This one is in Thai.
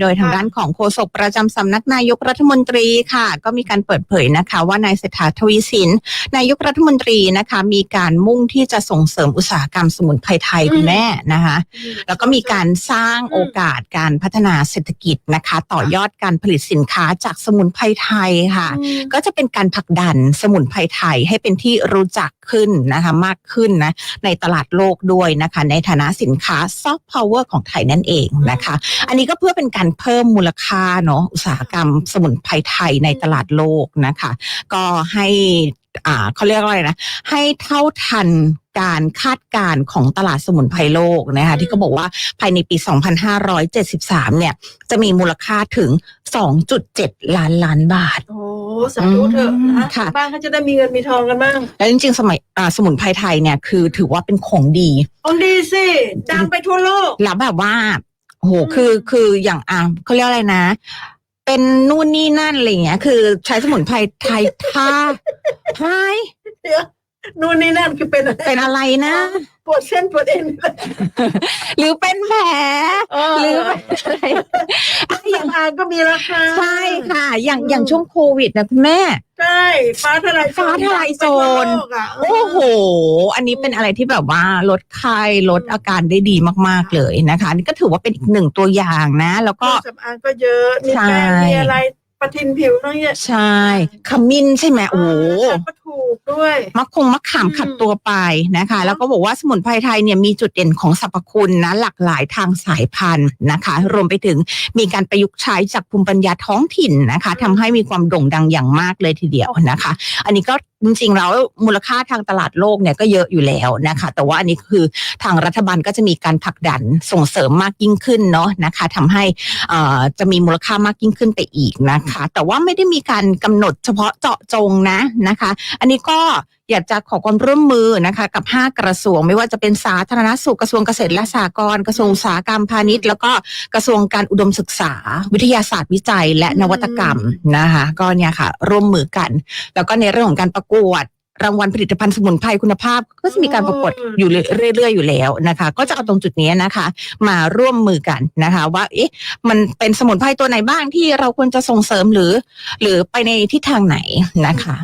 โดยทางด้านของโฆษกประจำสำนักนายกรัฐมนตรีค่ะ ก็มีการเปิดเผยนะคะว่านายเศรษฐาทวีสินนายกรัฐมนตรีนะคะ มีการมุ่งที่จะส่งเสริมอุตสาหกรรมสมุนไพรไทยคุณแม่นะคะ แล้วก็มีการสร้างโอกาสการพัฒนาเศรษฐกิจนะคะ ต่อยอดการผลิตสินค้าจากสมุนไพรไทยค่ะ ก็จะเป็นการผลักดันสมุนไพรไทยให้เป็นที่รู้จักขึ้นนะคะมากขึ้นนะในตลาดโลกด้วยนะคะ ในฐานะสินค้าซอฟต์พาวเวอร์ของไทยนั่นเองนะคะ อันนี้ก็เพื่อเป็นการเพิ่มมูลค่าเนาะอุตสาหกรรมสมุนไพรไทยในตลาดโลกนะคะ ก็ให้อ่าเขาเรียกว่าอะไรนะ ให้เท่าทันการคาดการณ์ของตลาดสมุนไพรโลกนะคะที่เขาบอกว่าภายในปี 2573 เนี่ย จะมีมูลค่าถึง 2.7 ล้านล้านบาท โอ้สาธุเถอะอืมนะค่ะ บ้านเขาจะได้มีเงินมีทองกันบ้าง แล้วจริงๆ สมัยอ่าสมุนไพรไทยเนี่ยคือถือว่าเป็นของดี เอาดีสิ ดังไปทั่วโลก แล้วแบบว่า โอ้โหอืมคือคืออย่างอ่าเขาเรียกอะไรนะ เป็นนู่นนี่นั่นอะไรอย่างเงี้ย คือใช้สมุนไพรไทยท่าไทยเดี๋ยวนู่นนี่นั่นคือเป็นอะไรเป็นอะไรนะ ปวดเส้นปวดเอ็น หรือเป็นแผลเออ หรือเป็นอะไรอะอย่างอ่านก็มีราคา ใช่ค่ะ อย่างอืมอย่างช่วงโควิดนะคุณแม่ ใช่ฟ้าทลายโจรฟ้าทลายโจรไปทั่วโลกอะโอ้โห อันนี้เป็นอะไรที่แบบว่าลดไข้ลดอาการได้ดีมากๆเลยนะคะ นี่ก็ถือว่าเป็นอีกหนึ่งตัวอย่างนะ แล้วเคก็ รื่องสำอางก็เยอะ มีใช่ แป้งมีอะไร ประทินผิวทั้งเนี้ยใช่ขมิ้นใช่ไหมโอ้โหราคาก็ถูกด้วยมะคงมะขามอืมขัดตัวไปนะคะเนอะแล้วก็บอกว่าสมุนไพรไทยเนี่ยมีจุดเด่นของสรรพคุณนะหลากหลายทางสายพันธุ์นะคะ รวมไปถึงมีการประยุกต์ใช้จากภูมิปัญญาท้องถิ่นนะคะทำให้มีความโด่งดังอย่างมากเลยทีเดียวนะคะ อันนี้ก็จริงๆแล้วมูลค่าทางตลาดโลกเนี่ยก็เยอะอยู่แล้วนะคะ แต่ว่าอันนี้คือทางรัฐบาลก็จะมีการผลักดันส่งเสริมมากยิ่งขึ้นเนาะนะคะทำให้เอ่อจะมีมูลค่ามากยิ่งขึ้นไปอีกนะคะแต่ว่าไม่ได้มีการกำหนดเฉพาะเจาะจงนะนะคะ อันนี้ก็อยากจะขอความร่วมมือนะคะ กับ 5 กระทรวง ไม่ว่าจะเป็นสาธารณสุขกระทรวงเกษตรและสหกรณ์กระทรวงอุตสาหกรรมพาณิชย์ แล้วก็กระทรวงการอุดมศึกษา วิทยาศาสตร์วิจัย และนวัตกรรมนะคะ ก็เนี่ยค่ะ ร่วมมือกัน แล้วก็ในเรื่องของการประกวด รางวัลผลิตภัณฑ์สมุนไพรคุณภาพ ก็จะมีการประกวดอยู่เรื่อยๆอยู่แล้วนะคะ ก็จะเอาตรงจุดนี้นะคะ มาร่วมมือกันนะคะ ว่าเอ๊ะมันเป็นสมุนไพรตัวไหนบ้างที่เราควรจะส่งเสริมหรือ หรือไปในทิศทางไหนนะคะ